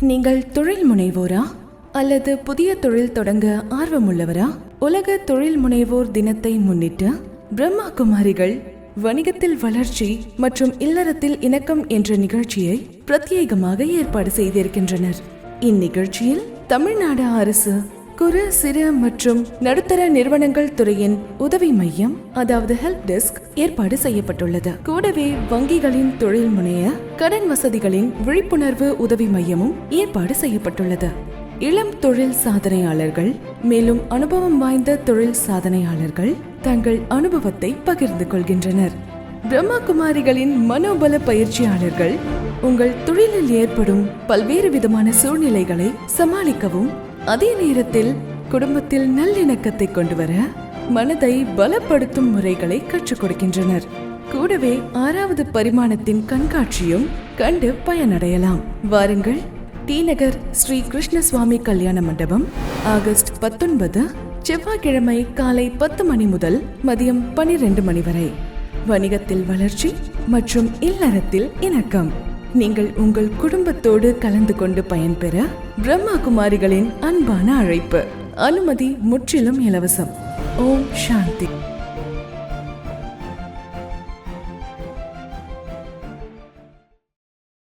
நீங்கள் தொழில் முனைவோரா? அல்லது புதிய தொழில் தொடங்க ஆர்வமுள்ளவரா? உலக தொழில் முனைவோர் தினத்தை முன்னிட்டு பிரம்மா குமாரிகள் வணிகத்தில் வளர்ச்சி மற்றும் இல்லறத்தில் இணக்கம் என்ற நிகழ்ச்சியை பிரத்யேகமாக ஏற்பாடு செய்திருக்கின்றனர். இந்நிகழ்ச்சியில் தமிழ்நாடு அரசு குறு சிறு மற்றும் நடுத்தர நிறுவனங்கள் துறையின் உதவி மையம் அதாவது ஹெல்ப் டெஸ்க் ஏற்பாடு செய்யப்பட்டுள்ளது. கூடவே வங்கிகளின் தொழில் முனைய கடன் வசதிகளின் விழிப்புணர்வு உதவி மையமும் ஏற்பாடு செய்யப்பட்டுள்ளது. இளம் தொழில் சாதனையாளர்கள் மேலும் அனுபவம் வாய்ந்த தொழில் சாதனையாளர்கள் தங்கள் அனுபவத்தை பகிர்ந்து கொள்கின்றனர். பிரம்மா குமாரிகளின் மனோபல பயிற்சியாளர்கள் உங்கள் தொழிலில் ஏற்படும் பல்வேறு விதமான சூழ்நிலைகளை சமாளிக்கவும் அதே நேரத்தில் குடும்பத்தில் நல்லிணக்கத்தை கொண்டு வர மனதை பலப்படுத்தும் முறைகளை கற்றுக் கொடுக்கின்றனர். கூடவே ஆறாவது பரிமாணத்தின் கண்காட்சியும் கண்டு பயனடையலாம். வாருங்கள் டி நகர் ஸ்ரீ கிருஷ்ணசுவாமி கல்யாண மண்டபம் ஆகஸ்ட் பத்தொன்பது செவ்வாய்க்கிழமை காலை பத்து மணி முதல் மதியம் பனிரெண்டு மணி வரை. வணிகத்தில் வளர்ச்சி மற்றும் இல்லறத்தில் இணக்கம். நீங்கள் உங்கள் குடும்பத்தோடு கலந்து கொண்டு பயன்பெற பிரம்மா குமாரிகளின் அன்பான அழைப்பு. அனுமதி முற்றிலும் இலவசம். ஓம் சாந்தி.